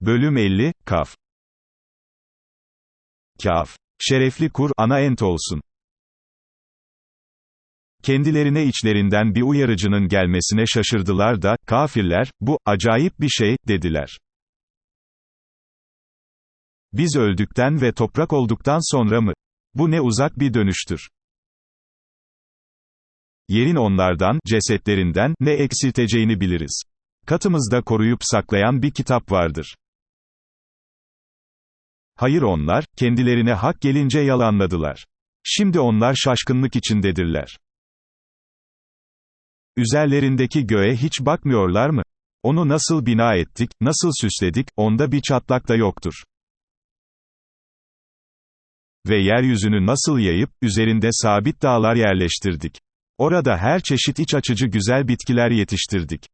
Bölüm 50, Kaf. Kaf. Şerefli kur, ana ent olsun. Kendilerine içlerinden bir uyarıcının gelmesine şaşırdılar da, kafirler, bu, acayip bir şey, dediler. Biz öldükten ve toprak olduktan sonra mı? Bu ne uzak bir dönüştür. Yerin onlardan, cesetlerinden, ne eksilteceğini biliriz. Katımızda koruyup saklayan bir kitap vardır. Hayır onlar, kendilerine hak gelince yalanladılar. Şimdi onlar şaşkınlık içindedirler. Üzerlerindeki göğe hiç bakmıyorlar mı? Onu nasıl bina ettik, nasıl süsledik, onda bir çatlak da yoktur. Ve yeryüzünü nasıl yayıp, üzerinde sabit dağlar yerleştirdik. Orada her çeşit iç açıcı güzel bitkiler yetiştirdik.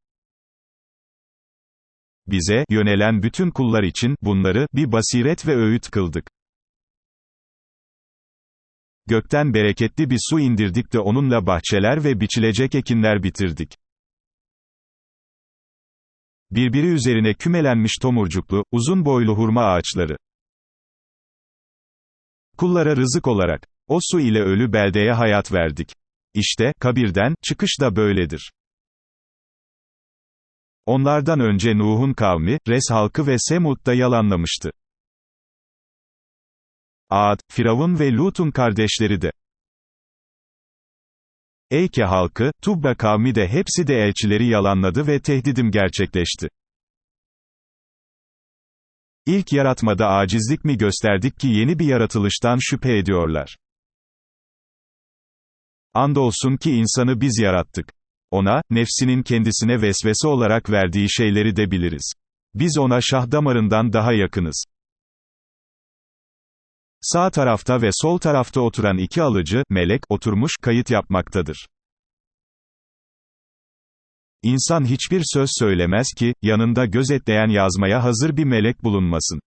Bize, yönelen bütün kullar için, bunları, bir basiret ve öğüt kıldık. Gökten bereketli bir su indirdik de onunla bahçeler ve biçilecek ekinler bitirdik. Birbiri üzerine kümelenmiş tomurcuklu, uzun boylu hurma ağaçları. Kullara rızık olarak, o su ile ölü beldeye hayat verdik. İşte, kabirden, çıkış da böyledir. Onlardan önce Nuh'un kavmi, Res halkı ve Semud da yalanlamıştı. Ad, Firavun ve Lut'un kardeşleri de. Eyke halkı, Tubba kavmi de hepsi de elçileri yalanladı ve tehdidim gerçekleşti. İlk yaratmada acizlik mi gösterdik ki yeni bir yaratılıştan şüphe ediyorlar. Andolsun ki insanı biz yarattık. Ona, nefsinin kendisine vesvese olarak verdiği şeyleri de biliriz. Biz ona şah damarından daha yakınız. Sağ tarafta ve sol tarafta oturan iki alıcı, melek, oturmuş, kayıt yapmaktadır. İnsan hiçbir söz söylemez ki, yanında gözetleyen yazmaya hazır bir melek bulunmasın.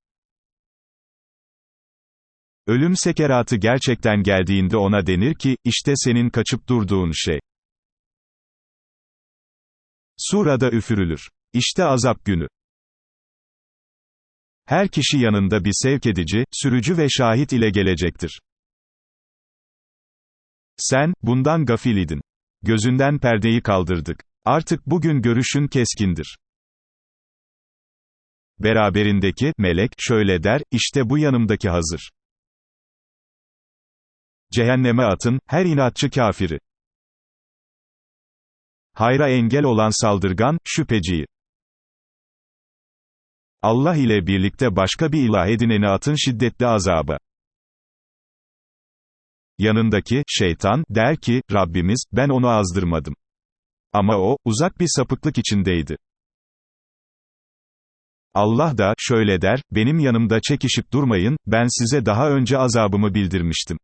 Ölüm sekeratı gerçekten geldiğinde ona denir ki, işte senin kaçıp durduğun şey. Surada üfürülür. İşte azap günü. Her kişi yanında bir sevk edici, sürücü ve şahit ile gelecektir. Sen, bundan gafil idin. Gözünden perdeyi kaldırdık. Artık bugün görüşün keskindir. Beraberindeki, melek, şöyle der, işte bu yanımdaki hazır. Cehenneme atın, her inatçı kafiri. Hayra engel olan saldırgan, şüpheciyi. Allah ile birlikte başka bir ilah edineni atın şiddetli azaba. Yanındaki, şeytan, der ki, Rabbimiz, ben onu azdırmadım. Ama o, uzak bir sapıklık içindeydi. Allah da, şöyle der, benim yanımda çekişip durmayın, ben size daha önce azabımı bildirmiştim.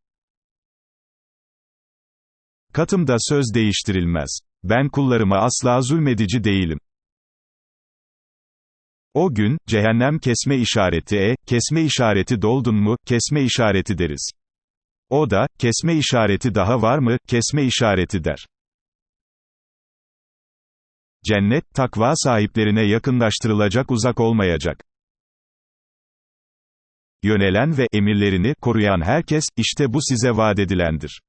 Katımda söz değiştirilmez. Ben kullarıma asla zulmedici değilim. O gün, cehennem kesme işareti e, kesme işareti doldun mu, kesme işareti deriz. O da, kesme işareti daha var mı, kesme işareti der. Cennet, takva sahiplerine yakınlaştırılacak uzak olmayacak. Yönelen ve emirlerini koruyan herkes, işte bu size vaat edilendir.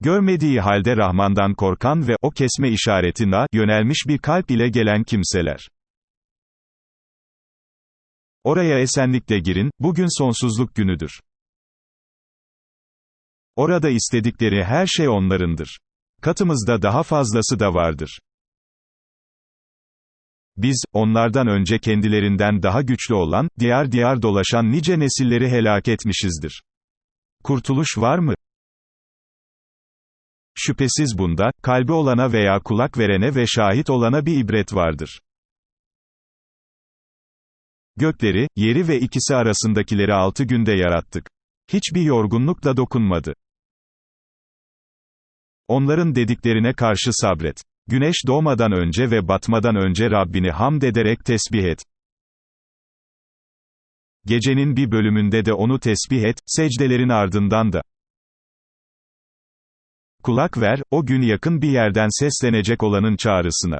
Görmediği halde Rahman'dan korkan ve o kesme işaretine yönelmiş bir kalp ile gelen kimseler. Oraya esenlikle girin, bugün sonsuzluk günüdür. Orada istedikleri her şey onlarındır. Katımızda daha fazlası da vardır. Biz, onlardan önce kendilerinden daha güçlü olan, diyar diyar dolaşan nice nesilleri helak etmişizdir. Kurtuluş var mı? Şüphesiz bunda, kalbi olana veya kulak verene ve şahit olana bir ibret vardır. Gökleri, yeri ve ikisi arasındakileri altı günde yarattık. Hiçbir yorgunlukla dokunmadı. Onların dediklerine karşı sabret. Güneş doğmadan önce ve batmadan önce Rabbini hamd ederek tesbih et. Gecenin bir bölümünde de onu tesbih et, secdelerin ardından da. Kulak ver, o gün yakın bir yerden seslenecek olanın çağrısına.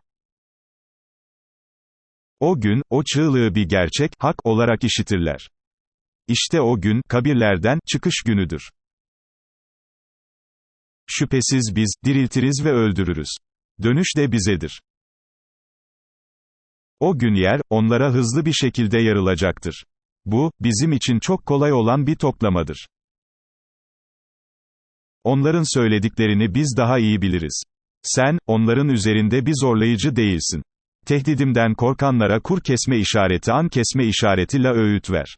O gün, o çığlığı bir gerçek, hak olarak işitirler. İşte o gün, kabirlerden, çıkış günüdür. Şüphesiz biz, diriltiriz ve öldürürüz. Dönüş de bizedir. O gün yer, onlara hızlı bir şekilde yarılacaktır. Bu, bizim için çok kolay olan bir toplamadır. Onların söylediklerini biz daha iyi biliriz. Sen, onların üzerinde bir zorlayıcı değilsin. Tehdidimden korkanlara kur kesme işareti an kesme işareti la öğüt ver.